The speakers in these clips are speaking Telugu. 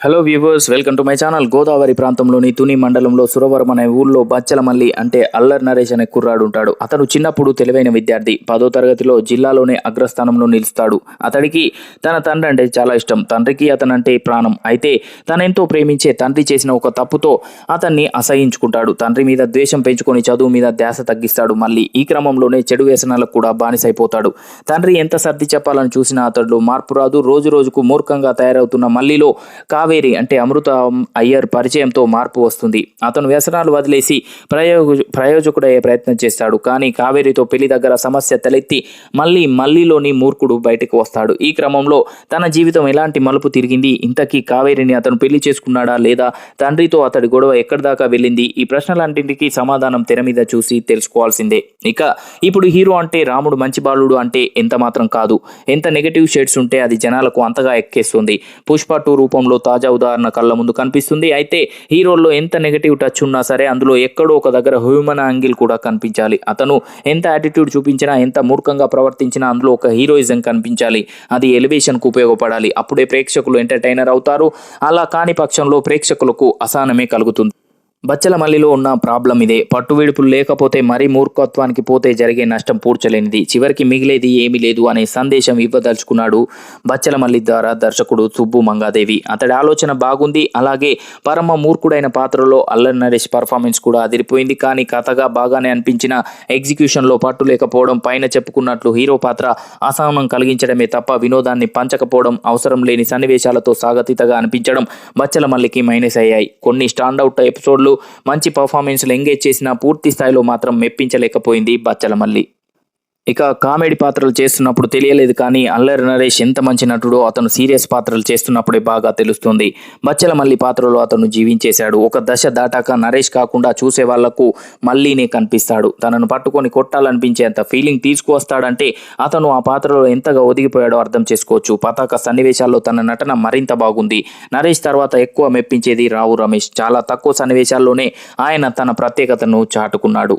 Hello viewers welcome to my channel Godavari ప్రాంతంలోని తుని మండలంలో సురవరం అనే ఊర్లో బచ్చలమల్లి అంటే అల్లర్ నరేష్ అనే కుర్రాడు ఉంటాడు. అతను చిన్నప్పుడు తెలివైన విద్యార్థి. పదో తరగతిలో జిల్లాలోనే అగ్రస్థానంలో నిలుస్తాడు. అతడికి తన తండ్రి అంటే చాలా ఇష్టం. తండ్రికి అతనంటే ప్రాణం. అయితే తనెంతో ప్రేమించే తండ్రి చేసిన ఒక తప్పుతో అతన్ని అసహించుకుంటాడు. తండ్రి మీద ద్వేషం పెంచుకొని చదువు మీద ధ్యాస తగ్గిస్తాడు. మళ్ళీ ఈ క్రమంలోనే చెడు వ్యసనాలకు కూడా బానిసైపోతాడు. తండ్రి ఎంత సర్ది చెప్పాలని చూసినా అతడు మార్పు రాదు. రోజు రోజుకు మూర్ఖంగా తయారవుతున్న మల్లిలో కావేరి అంటే అమృత అయ్యర్ పరిచయంతో మార్పు వస్తుంది. అతను వ్యసనాలు వదిలేసి ప్రయోజ ప్రయోజకుడయ్యే ప్రయత్నం చేస్తాడు. కానీ కావేరితో పెళ్ళి దగ్గర సమస్య తలెత్తి మళ్ళీ మళ్ళీలోని మూర్ఖుడు బయటకు వస్తాడు. ఈ క్రమంలో తన జీవితం ఎలాంటి మలుపు తిరిగింది? ఇంతకీ కావేరిని అతను పెళ్ళి చేసుకున్నాడా లేదా? తండ్రితో అతడి గొడవ ఎక్కడి దాకా వెళ్ళింది? ఈ ప్రశ్నలన్నింటికీ సమాధానం తెర మీద చూసి తెలుసుకోవాల్సిందే. ఇక ఇప్పుడు హీరో అంటే రాముడు మంచి బాలుడు అంటే ఎంత మాత్రం కాదు. ఎంత నెగటివ్ షేడ్స్ ఉంటే అది జనాలకు అంతగా ఎక్కేస్తుంది. పుష్ప టూ రూపంలో తాజా ఉదాహరణ కళ్ళ ముందు కనిపిస్తుంది. అయితే హీరోల్లో ఎంత నెగటివ్ టచ్ ఉన్నా సరే అందులో ఎక్కడో ఒక దగ్గర హ్యూమన్ యాంగిల్ కూడా కనిపించాలి. అతను ఎంత యాటిట్యూడ్ చూపించినా ఎంత మూర్ఖంగా ప్రవర్తించినా అందులో ఒక హీరోయిజం కనిపించాలి. అది ఎలివేషన్కు ఉపయోగపడాలి. అప్పుడే ప్రేక్షకులు ఎంటర్టైనర్ అవుతారు. అలా కాని పక్షంలో ప్రేక్షకులకు అసహనమే కలుగుతుంది. బచ్చలమల్లిలో ఉన్న ప్రాబ్లం ఇదే. పట్టు విడుపులు లేకపోతే మరీ మూర్ఖత్వానికి పోతే జరిగే నష్టం పూడ్చలేనిది. చివరికి మిగిలేది ఏమీ లేదు అనే సందేశం ఇవ్వదలుచుకున్నాడు బచ్చలమల్లి ద్వారా దర్శకుడు సుబ్బు మంగాదేవి. అతడి ఆలోచన బాగుంది. అలాగే పరమ మూర్ఖుడైన పాత్రలో అల్లరి నరేష్ పర్ఫార్మెన్స్ కూడా అదిరిపోయింది. కానీ కథగా బాగానే అనిపించిన ఎగ్జిక్యూషన్లో పట్టు లేకపోవడం పైన చెప్పుకున్నట్లు హీరో పాత్ర అసహనం కలిగించడమే తప్ప వినోదాన్ని పంచకపోవడం అవసరం లేని సన్నివేశాలతో సాగతీతగా అనిపించడం బచ్చలమల్లికి మైనస్ అయ్యాయి. కొన్ని స్టాండౌట్ ఎపిసోడ్లు మంచి పర్ఫార్మెన్స్లు ఎంగేజ్ చేసినా పూర్తి స్థాయిలో మాత్రం మెప్పించలేకపోయింది బచ్చలమల్లి. ఇక కామెడీ పాత్రలు చేస్తున్నప్పుడు తెలియలేదు కానీ అల్లరి నరేష్ ఎంత మంచి నటుడో అతను సీరియస్ పాత్రలు చేస్తున్నప్పుడే బాగా తెలుస్తుంది. బచ్చలమల్లి పాత్రలో అతను జీవించేశాడు. ఒక దశ దాటాక నరేష్ కాకుండా చూసే వాళ్ళకు మళ్ళీనే కనిపిస్తాడు. తనను పట్టుకొని కొట్టాలనిపించేంత ఫీలింగ్ తీసుకువస్తాడంటే అతను ఆ పాత్రలో ఎంతగా ఒదిగిపోయాడో అర్థం చేసుకోవచ్చు. పతాక సన్నివేశాల్లో తన నటన మరింత బాగుంది. నరేష్ తర్వాత ఎక్కువ మెప్పించేది రావు రమేష్. చాలా తక్కువ సన్నివేశాల్లోనే ఆయన తన ప్రత్యేకతను చాటుకున్నాడు.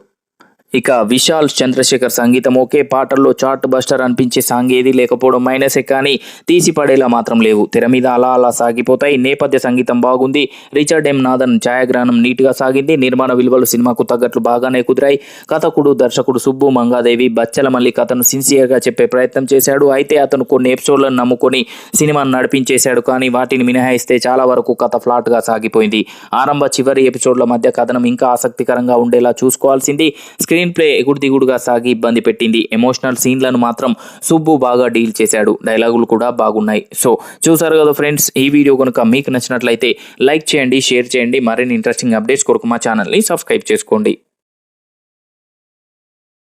ఇక విశాల్ చంద్రశేఖర్ సంగీతం ఒకే పాటల్లో చార్ట్ బస్టర్ అనిపించే సాంగ్ ఏది లేకపోవడం మైనసే కానీ తీసి పడేలా మాత్రం లేవు. తెర మీద అలా అలా సాగిపోతాయి. నేపథ్య సంగీతం బాగుంది. రిచర్డ్ ఎం నాథన్ ఛాయాగ్రహణం నీట్గా సాగింది. నిర్మాణ విలువలు సినిమాకు తగ్గట్లు బాగానే కుదిరాయి. కథకుడు దర్శకుడు సుబ్బు మంగాదేవి బచ్చల మళ్ళీ కథను సిన్సియర్గా చెప్పే ప్రయత్నం చేశాడు. అయితే అతను కొన్ని ఎపిసోడ్లను నమ్ముకొని సినిమాను నడిపించేశాడు కానీ వాటిని మినహాయిస్తే చాలా వరకు కథ ఫ్లాట్గా సాగిపోయింది. ఆరంభ చివరి ఎపిసోడ్ల మధ్య కథనం ఇంకా ఆసక్తికరంగా ఉండేలా చూసుకోవాల్సింది. స్క్రీన్ ప్లే ఎగుడు దిగుడుగా సాగి ఇబ్బంది పెట్టింది. ఎమోషనల్ సీన్లను మాత్రం సుబ్బు బాగా డీల్ చేశాడు. డైలాగులు కూడా బాగున్నాయి. సో చూసారు కదా ఫ్రెండ్స్ ఈ వీడియో కనుక మీకు నచ్చినట్లయితే లైక్ చేయండి షేర్ చేయండి. మరిన్ని ఇంట్రెస్టింగ్ అప్డేట్స్ కొరకు మా ఛానల్ని సబ్స్క్రైబ్ చేసుకోండి.